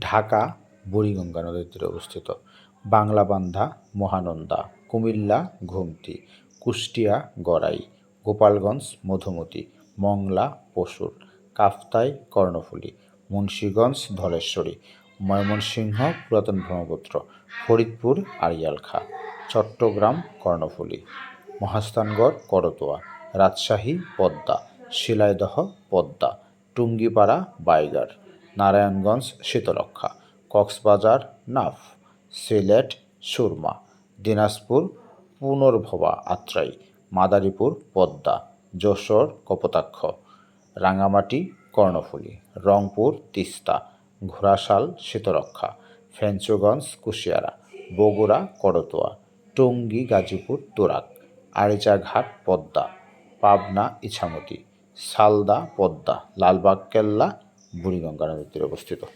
ঢাকা, বুড়িগঙ্গা নদীর তীরে অবস্থিত। বাংলাবান্ধা, মহানন্দা, কুমিল্লা, ঘুমতি, কুষ্টিয়া, গড়াই, গোপালগঞ্জ, মধুমতি, মংলা, পশুর, কাফতাই, কর্ণফুলী, মুন্সীগঞ্জ, ধলেশ্বরী, ময়মনসিংহ, পুরাতন ব্রহ্মপুত্র, ফরিদপুর, আড়িয়ালখা, চট্টগ্রাম, কর্ণফুলী, মহাস্থানগড়, করতোয়া, রাজশাহী, পদ্মা, শিলাইদহ, পদ্মা, টুঙ্গিপাড়া বাইগার নারায়ণগঞ্জ শীতলক্ষা কক্সবাজার নাফ, সিলেট সুরমা, দিনাজপুর পুনর্ভবা আত্রাই, মাদারীপুর পদ্মা, যশোর কপোতাক্ষ রাঙামাটি কর্ণফুলী, রংপুর তিস্তা, ঘোড়াশাল শীতরক্ষা ফেঞ্চুগঞ্জ কুশিয়ারা, বগুড়া করতোয়া, টঙ্গী গাজীপুর তুরাক আরিচাঘাট পদ্মা, পাবনা ইছামতি, সালদা পদ্মা, লালবাগ কেল্লা ブリガンから見てるばしてと。